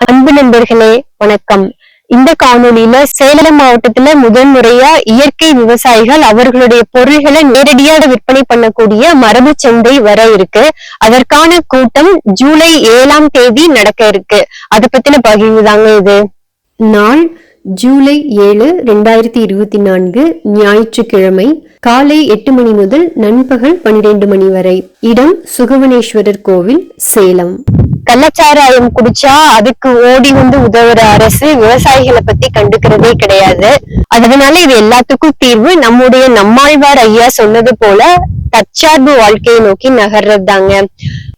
அன்பு நண்பர்களே வணக்கம். இந்த காணொலியில சேலம் மாவட்டத்துல முதல் முறையா இயற்கை விவசாயிகள் அவர்களுடைய பொருள்களை நேரடியாக விற்பனை பண்ணக்கூடிய மரபு சந்தை வர இருக்கு. அதற்கான கூட்டம் ஜூலை ஏழாம் தேதி நடக்க இருக்கு. அதை பத்தின பகிர்வு தாங்க இது. நாள் ஜூலை ஏழு ரெண்டாயிரத்தி இருபத்தி நான்கு ஞாயிற்றுக்கிழமை காலை எட்டு மணி முதல் நண்பகல் பன்னிரண்டு மணி வரை. இடம் சுகவனேஸ்வரர் கோவில் சேலம். கள்ளச்சாராயம் குடிச்சா அதுக்கு ஓடி வந்து உதவுற அரசு விவசாயிகளை பத்தி கண்டுக்கிறதே கிடையாது. அதனால இது எல்லாத்துக்கும் தீர்வு. நம்முடைய நம்மாழ்வார் ஐயா சொன்னது போல தற்சார்பு வாழ்க்கையை நோக்கி நகர்றதுதாங்க.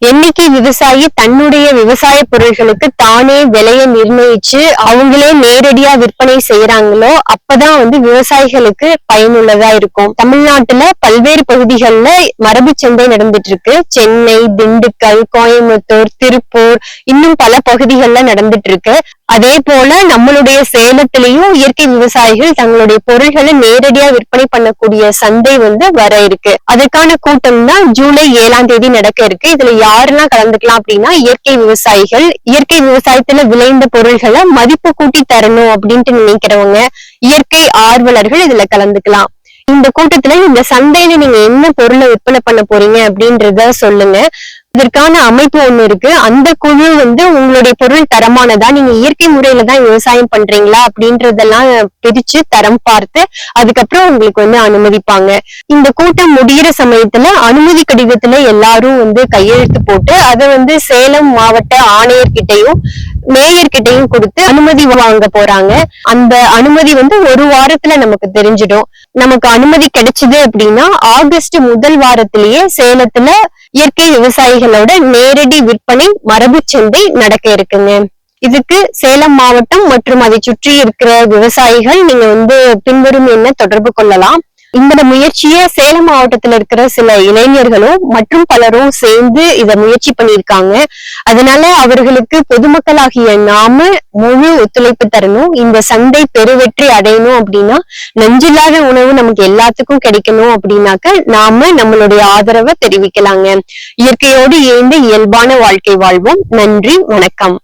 என்னைக்கு விவசாயி தன்னுடைய விவசாய பொருட்களுக்கு தானே விலையை நிர்ணயிச்சு அவங்களே நேரடியா விற்பனை செய்யறாங்களோ அப்பதான் வந்து விவசாயிகளுக்கு பயனுள்ளதா இருக்கும். தமிழ்நாட்டுல பல்வேறு பகுதிகளில் மரபு சந்தை நடந்துட்டு இருக்கு சென்னை திண்டுக்கல் கோயம்புத்தூர் திருப்பூர் இன்னும் பல பகுதிகள்ல நடந்துட்டு இருக்கு அதே போல நம்மளுடைய சேலத்திலையும் இயற்கை விவசாயிகள் தங்களுடைய பொருள்களை நேரடியா விற்பனை பண்ணக்கூடிய சந்தை வந்து வர இருக்கு. அதுக்கான கூட்டம் தான் ஜூலை ஏழாம் தேதி நடக்க இருக்கு. இதுல யாரெல்லாம் கலந்துக்கலாம் அப்படின்னா இயற்கை விவசாயிகள். இயற்கை விவசாயத்துல விளைந்த பொருள்களை மதிப்பு கூட்டி தரணும் அப்படின்ட்டு நினைக்கிறவங்க இயற்கை ஆர்வலர்கள் இதுல கலந்துக்கலாம். இந்த கூட்டத்துல இந்த சந்தையில நீங்க என்ன பொருளை விற்பனை பண்ண போறீங்க அப்படின்றத சொல்லுங்க. இதற்கான அமைப்பு ஒண்ணு இருக்கு. அந்த குழு வந்து உங்களுடைய பொருள் தரமானதா? நீங்க இயற்கை முறையில தான் விவசாயம் பண்றீங்களா? அப்படின்றதெல்லாம் பிரிச்சு தரம் பார்த்து அதுக்கப்புறம் உங்களுக்கு வந்து அனுமதிப்பாங்க. இந்த கூட்டம் முடிகிற சமயத்துல அனுமதி கடிதத்துல எல்லாரும் வந்து கையெழுத்து போட்டு அதை வந்து சேலம் மாவட்ட ஆணையர்கிட்டையும் மேயர்கிட்டையும் கொடுத்து அனுமதி வாங்க போறாங்க. அந்த அனுமதி வந்து ஒரு வாரத்துல நமக்கு தெரிஞ்சிடும். நமக்கு அனுமதி கிடைச்சது அப்படின்னா ஆகஸ்ட் முதல் வாரத்திலேயே சேலத்துல இயற்கை விவசாயிகளோட நேரடி விற்பனை மரபு சந்தை நடக்க இருக்குங்க. இதுக்கு சேலம் மாவட்டம் மற்றும் அதை சுற்றி இருக்கிற விவசாயிகள் நீங்க வந்து பின்வரும் என்ன தொடர்பு கொள்ளலாம்? இந்த முயற்சியை சேலம் மாவட்டத்துல இருக்கிற சில இளைஞர்களும் மற்றும் பலரும் சேர்ந்து இத முயற்சி பண்ணியிருக்காங்க. அதனால அவர்களுக்கு பொதுமக்களாகிய நாம முழு ஒத்துழைப்பு தரணும். இந்த சந்தை பெருவெற்றி அடையணும் அப்படின்னா நஞ்சில்லாத உணவு நமக்கு எல்லாத்துக்கும் கிடைக்கணும் அப்படின்னாக்க நாம நம்மளுடைய ஆதரவை தெரிவிக்கலாங்க. இயற்கையோடு இயைந்த இயல்பான வாழ்க்கை வாழ்வோம். நன்றி வணக்கம்.